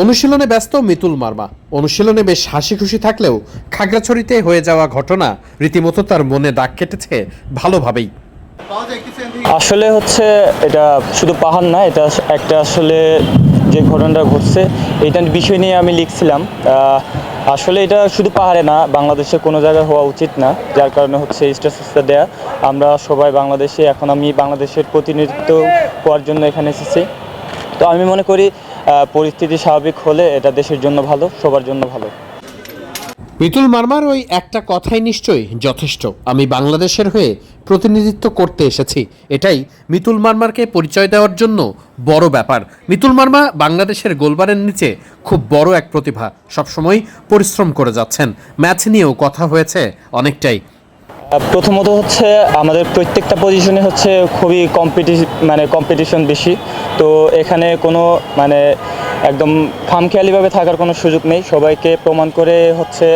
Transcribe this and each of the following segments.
অনুশীলনে ব্যস্ত মিতুল মার্মা। অনুশীলনে বেশ হাসি খুশি থাকলেও খাগড়াছড়িতে হয়ে যাওয়া ঘটনা রীতিমতো তার মনে দাগ কেটেছে ভালোভাবেই। আসলে হচ্ছে এটা শুধু পাহাড় না, এটা একটা আসলে যে ঘটনাটা ঘটছে, এটা বিষয় নিয়ে আমি লিখছিলাম। আসলে এটা শুধু পাহাড়ে না, বাংলাদেশে কোনো জায়গায় হওয়া উচিত না, যার কারণে হচ্ছে স্ট্যাটাসটা দেয়া। আমরা সবাই বাংলাদেশে, এখন আমি বাংলাদেশের প্রতিনিধিত্ব হওয়ার জন্য এখানে এসেছি। তো আমি মনে করি পরিস্থিতি স্বাভাবিক হলে এটা দেশের জন্য ভালো, সবার জন্য ভালো। মিতুল মার্মার ওই একটা কথাই নিশ্চয়ই যথেষ্ট। আমি বাংলাদেশের হয়ে প্রতিনিধিত্ব করতে এসেছি। এটাই মিতুল মার্মারকে পরিচয় দেওয়ার জন্য বড় ব্যাপার। মিতুল মার্মা বাংলাদেশের গোলবারের নিচে খুব বড় এক প্রতিভা। সবসময় পরিশ্রম করে যাচ্ছেন। ম্যাচ নিয়েও কথা হয়েছে অনেকটাই। প্রথমত হচ্ছে আমাদের প্রত্যেকটা পজিশনে হচ্ছে খুবই কম্পিটিশন মানে কম্পিটিশন বেশি। তো এখানে কোনো মানে একদম খামখেয়ালিভাবে থাকার কোনো সুযোগ নেই। সবাইকে প্রমাণ করে হচ্ছে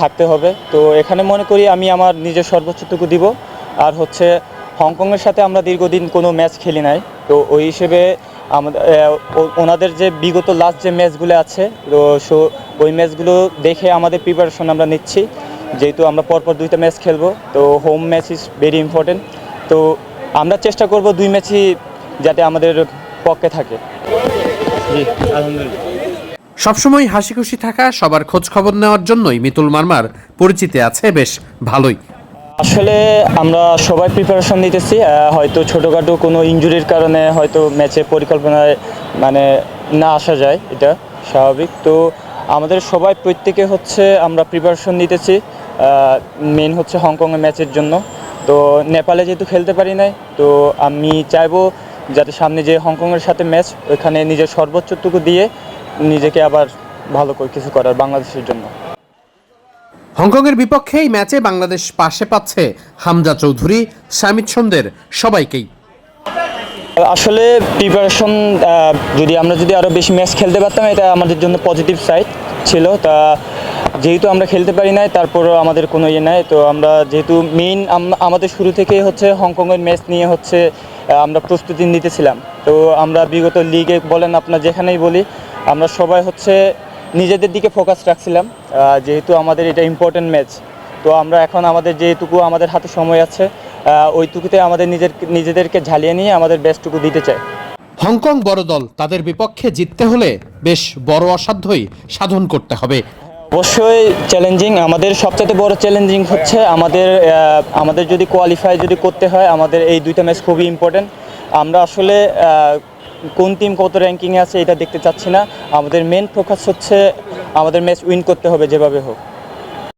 থাকতে হবে। তো এখানে মনে করি আমি আমার নিজের সর্বোচ্চটুকু দিব। আর হচ্ছে হংকংয়ের সাথে আমরা দীর্ঘদিন কোনো ম্যাচ খেলি নাই। তো ওই হিসেবে আমাদের ওনাদের যে বিগত লাস্ট যে ম্যাচগুলো আছে, তো সো, ওই ম্যাচগুলো দেখে আমাদের প্রিপারেশন আমরা নিচ্ছি। যেহেতু আমরা পরপর দুইটা ম্যাচ খেলব তো home match is very important তো আমরা চেষ্টা করব দুই ম্যাচই যাতে আমাদের পক্ষে থাকে। জি আলহামদুলিল্লাহ। সবসময় হাসি খুশি থাকা সবার খোঁজ খবর নেওয়ার জন্যই মিতুল মার্মার পরিচিতি আছে বেশ ভালোই। আসলে আমরা সবাই প্রিপারেশন নিতেছি আহ, হয়তো ছোটোখাটো কোনো ইনজুরির কারণে হয়তো ম্যাচে পরিকল্পনায় মানে না আসা যায় এটা স্বাভাবিক। তো আমাদের সবাই প্রত্যেকে হচ্ছে আমরা প্রিপারেশন নিতেছি মেন হচ্ছে হংকংয়ের ম্যাচের জন্য। তো নেপালে যেহেতু খেলতে পারি নাই, তো আমি চাইব যাতে সামনে যে হংকংয়ের সাথে ম্যাচ ওইখানে নিজের সর্বোচ্চটুকু দিয়ে নিজেকে আবার ভালো করে কিছু করার বাংলাদেশের জন্য। হংকংয়ের বিপক্ষে এই ম্যাচে বাংলাদেশ পাশে পাচ্ছে হামজা চৌধুরী সামিত সন্দের সবাইকেই। আসলে প্রিপারেশন যদি আমরা যদি আরও বেশি ম্যাচ খেলতে পারতাম, এটা আমাদের জন্য পজিটিভ সাইড ছিল। তা যেহেতু আমরা খেলতে পারি নাই, তারপরও আমাদের কোনো ইয়ে নাই। তো আমরা যেহেতু মেইন আমাদের শুরু থেকেই হচ্ছে হংকংয়ের ম্যাচ নিয়ে হচ্ছে আমরা প্রস্তুতি নিতেছিলাম। তো আমরা বিগত লিগে বলেন আপনার যেখানেই বলি, আমরা সবাই হচ্ছে নিজেদের দিকে ফোকাস রাখছিলাম। যেহেতু আমাদের এটা ইম্পর্টেন্ট ম্যাচ তো আমরা এখন আমাদের যেটুকু আমাদের হাতে সময় আছে ওইটুকুতে আমাদের নিজের নিজেদেরকে ঝালিয়ে নিয়ে আমাদের বেস্টটুকু দিতে চাই হংকং বড় দল তাদের বিপক্ষে জিততে হলে বেশ বড় অসাধ্যই সাধন করতে হবে। অবশ্যই চ্যালেঞ্জিং আমাদের সবচেয়ে বড় চ্যালেঞ্জিং হচ্ছে আমাদের আমাদের যদি কোয়ালিফাই যদি করতে হয় আমাদের এই দুইটা ম্যাচ খুবই ইম্পর্টেন্ট আমরা আসলে কোন টিম কত র্যাঙ্কিংয়ে আছে এটা দেখতে চাচ্ছি না। আমাদের মেন ফোকাস হচ্ছে আমাদের ম্যাচ উইন করতে হবে যেভাবে হোক।